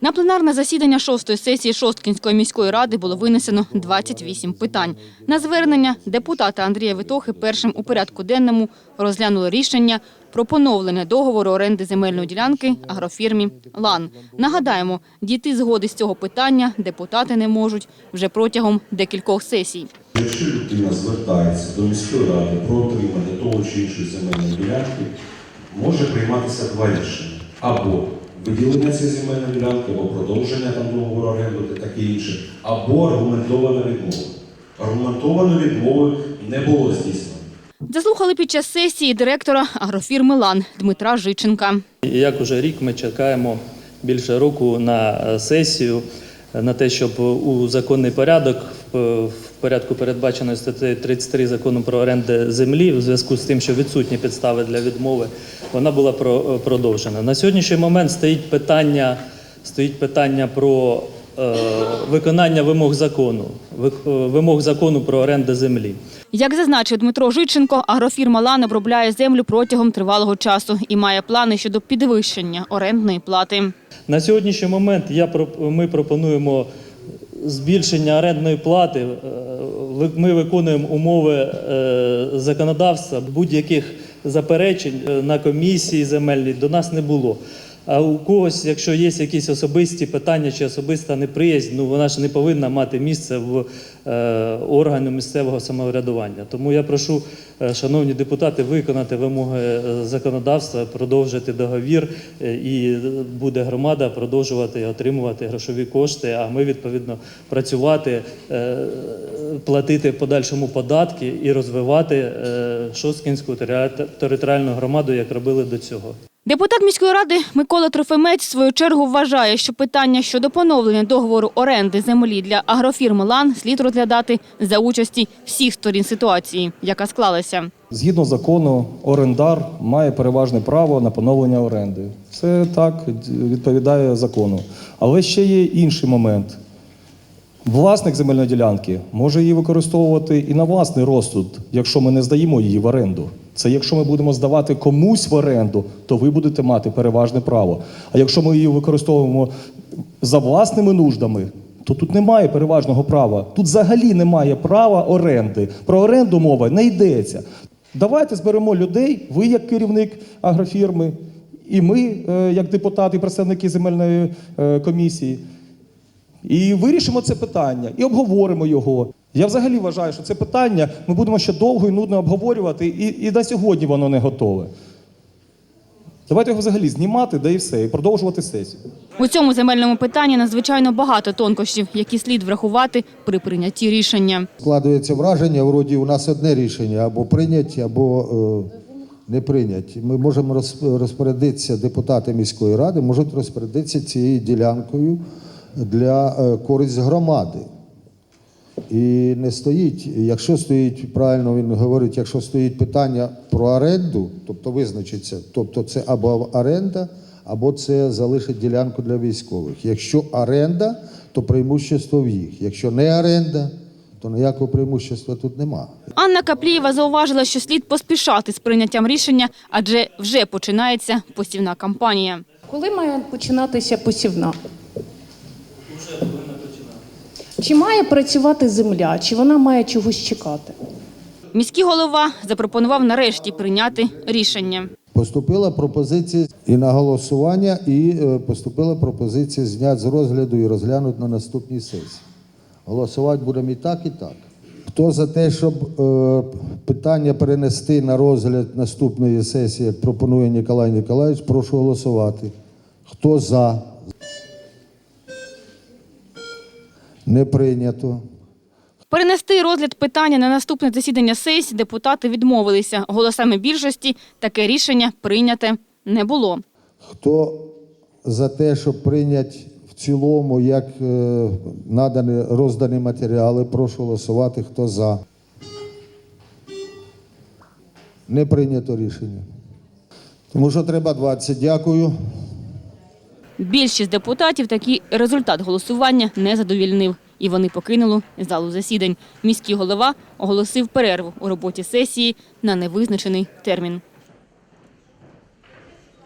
На пленарне засідання шостої сесії Шосткінської міської ради було винесено 28 питань. На звернення депутата Андрія Витохи першим у порядку денному розглянули рішення про поновлення договору оренди земельної ділянки агрофірмі «Лан». Нагадаємо, дійти згоди з цього питання депутати не можуть вже протягом декількох сесій. Якщо людина звертається до міської ради про отримання того чи іншої земельної ділянки, може прийматися два рішення. Або виділення цієї земельної ділянки, або продовження там договору оренду та таке інше, або аргументована відмова. Аргументованої відмови не було здійснено. Заслухали під час сесії директора агрофірми «Лан» Дмитра Жиченка. Як уже рік ми чекаємо більше року на сесію, на те, щоб у законний порядок, в порядку передбаченої статті 33 закону про оренди землі, в зв'язку з тим, що відсутні підстави для відмови, вона була про- продовжена. На сьогоднішній момент стоїть питання, стоїть питання про виконання вимог закону, е, вимог закону про оренди землі. Як зазначив Дмитро Жиченко, агрофірма «Лан» обробляє землю протягом тривалого часу і має плани щодо підвищення орендної плати. На сьогоднішній момент я ми пропонуємо збільшення орендної плати. Е, Ми виконуємо умови е, законодавства. Будь-яких заперечень е, на комісії земельній до нас не було. А у когось, якщо є якісь особисті питання чи особиста неприязнь, ну вона ж не повинна мати місце в е, органу місцевого самоврядування. Тому я прошу, е, шановні депутати, виконати вимоги е, законодавства, продовжити договір, е, і буде громада продовжувати отримувати грошові кошти. А ми відповідно працювати, е, платити подальшому податки і розвивати е, Шосткінську територіальну громаду, як робили до цього. Депутат міської ради Микола Трофимець в свою чергу вважає, що питання щодо поновлення договору оренди землі для агрофірми «Лан» слід розглядати за участі всіх сторін ситуації, яка склалася. Згідно закону, орендар має переважне право на поновлення оренди. Це так відповідає закону. Але ще є інший момент. Власник земельної ділянки може її використовувати і на власний розсуд, якщо ми не здаємо її в оренду. Це якщо ми будемо здавати комусь в оренду, то ви будете мати переважне право. А якщо ми її використовуємо за власними нуждами, то тут немає переважного права. Тут взагалі немає права оренди. Про оренду мова не йдеться. Давайте зберемо людей, ви як керівник агрофірми, і ми, е, як депутати, представники земельної е, комісії. І вирішимо це питання, і обговоримо його. Я взагалі вважаю, що це питання ми будемо ще довго і нудно обговорювати, і, і на сьогодні воно не готове. Давайте його взагалі знімати, да і все, і продовжувати сесію. У цьому земельному питанні надзвичайно багато тонкощів, які слід врахувати при прийнятті рішення. Складується враження, вроді у нас одне рішення або прийняті, або е, не прийняті. Ми можемо роз- розпорядитися, депутати міської ради можуть розпорядитися цією ділянкою для е, користь громади. І не стоїть, якщо стоїть, правильно він говорить, якщо стоїть питання про оренду, тобто визначиться, тобто це або оренда, або це залишить ділянку для військових. Якщо оренда, то преимущество в їх. Якщо не оренда, то ніякого преимущества тут нема. Анна Каплієва зауважила, що слід поспішати з прийняттям рішення, адже вже починається посівна кампанія. Коли має починатися посівна? Чи має працювати земля, чи вона має чогось чекати? Міський голова запропонував нарешті прийняти рішення. Поступила пропозиція і на голосування, і е, поступила пропозиція зняти з розгляду і розглянути на наступній сесії. Голосувати будемо і так, і так. Хто за те, щоб е, питання перенести на розгляд наступної сесії, як пропонує Ніколай Ніколаївич, прошу голосувати. Хто за? Не прийнято. Перенести розгляд питання на наступне засідання сесії депутати відмовилися. Голосами більшості таке рішення прийняте не було. Хто за те, щоб прийняти в цілому, як е, надані роздані матеріали, прошу голосувати. Хто за? Не прийнято рішення. Тому що треба 20. Дякую. Більшість депутатів такий результат голосування не задовільнив, і вони покинули залу засідань. Міський голова оголосив перерву у роботі сесії на невизначений термін.